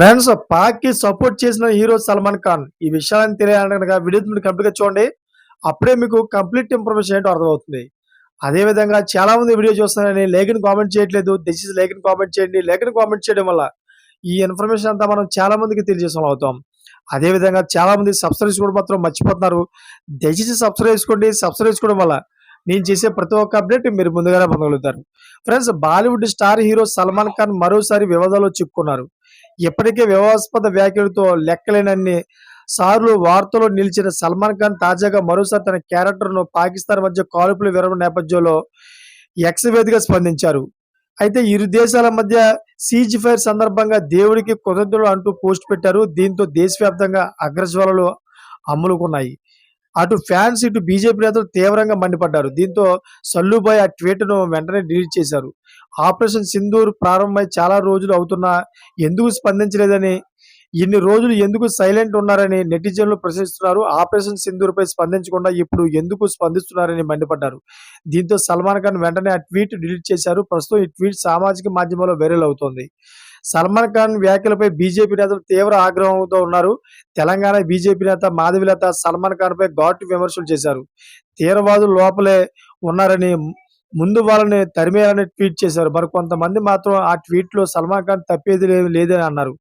Friends పాక్కి support చేసిన hero Salman Khan. ఈ విషయాలను తెలియాలనగా వీడియో మీరు కంప్లీట్గా చూడండి. అప్పుడే మీకు కంప్లీట్ ఇన్ఫర్మేషన్ ఏంటో అర్థమవుతుంది. అదే విధంగా చాలా మంది వీడియో చూస్తున్నారని లేఖని కామెంట్ చేయట్లేదు. దయచేసి లేఖని కామెంట్ చేయండి. లేఖని కామెంట్ చేయడం వల్ల ఈ ఇన్ఫర్మేషన్ అంతా మనం చాలా మందికి తెలియజేసిన అవుతాం అదే విధంగా చాలా మంది సబ్స్క్రైబ్ కూడా మాత్రం మర్చిపోతున్నారు. దయచేసి సబ్స్క్రైబ్ చేసుకోండి. సబ్స్క్రైబ్ చేసుకోవడం వల్ల నేను చేసే ప్రతి ఒక్క అప్డేట్ మీరు ముందుగానే పొందగలుగుతారు. Friends Bollywood star hero Salman Khan మరోసారి వివాదాలు చిక్కున్నారు ఇప్పటికే వివాదాస్పద వ్యాఖ్యలతో లెక్కలేనన్ని సార్లు వార్తల్లో నిలిచిన సల్మాన్ ఖాన్ తాజాగా మరోసారి తన క్యారెక్టర్ను పాకిస్తాన్ మధ్య కాల్పులు విరమణ నేపథ్యంలో ఎక్స్ వేదిగా స్పందించారు. అయితే ఇరు దేశాల మధ్య సీజ్ ఫైర్ సందర్భంగా దేవుడికి కృతజ్ఞతలు అంటూ పోస్ట్ పెట్టారు. దీంతో దేశవ్యాప్తంగా అగ్రజ్వాలలు అమ్ములుకున్నాయి. అటు ఫ్యాన్స్ ఇటు బీజేపీ నేతలు తీవ్రంగా మండిపడ్డారు. దీంతో సల్లుబాయ్ ఆ ట్వీట్ను వెంటనే డిలీట్ చేశారు. ఆపరేషన్ సింధూర్ ప్రారంభమై చాలా రోజులు అవుతున్నా ఎందుకు స్పందించలేదని ఇన్ని రోజులు ఎందుకు సైలెంట్ ఉన్నారని నెటిజన్లు ప్రశ్నిస్తున్నారు. ఆపరేషన్ సింధూర్పై స్పందించకుండా ఇప్పుడు ఎందుకు స్పందిస్తున్నారని మండిపడ్డారు. దీంతో సల్మాన్ ఖాన్ వెంటనే ఆ ట్వీట్ డిలీట్ చేశారు. ప్రస్తుతం ఈ ట్వీట్ సామాజిక మాధ్యమంలో వైరల్ అవుతోంది. సల్మాన్ ఖాన్ వ్యాఖ్యలపై బీజేపీ నేతలు తీవ్ర ఆగ్రహంతో ఉన్నారు. తెలంగాణ బీజేపీ నేత మాధవిలత సల్మాన్ ఖాన్ పై ఘాటు విమర్శలు చేశారు. తీవ్రవాదులు లోపలే ఉన్నారని ముందు వాళ్ళని తరిమేయాలని ట్వీట్ చేశారు. మరి కొంతమంది మాత్రం ఆ ట్వీట్లో సల్మాన్ ఖాన్ తప్పేది లేదు- లేదని అన్నారు.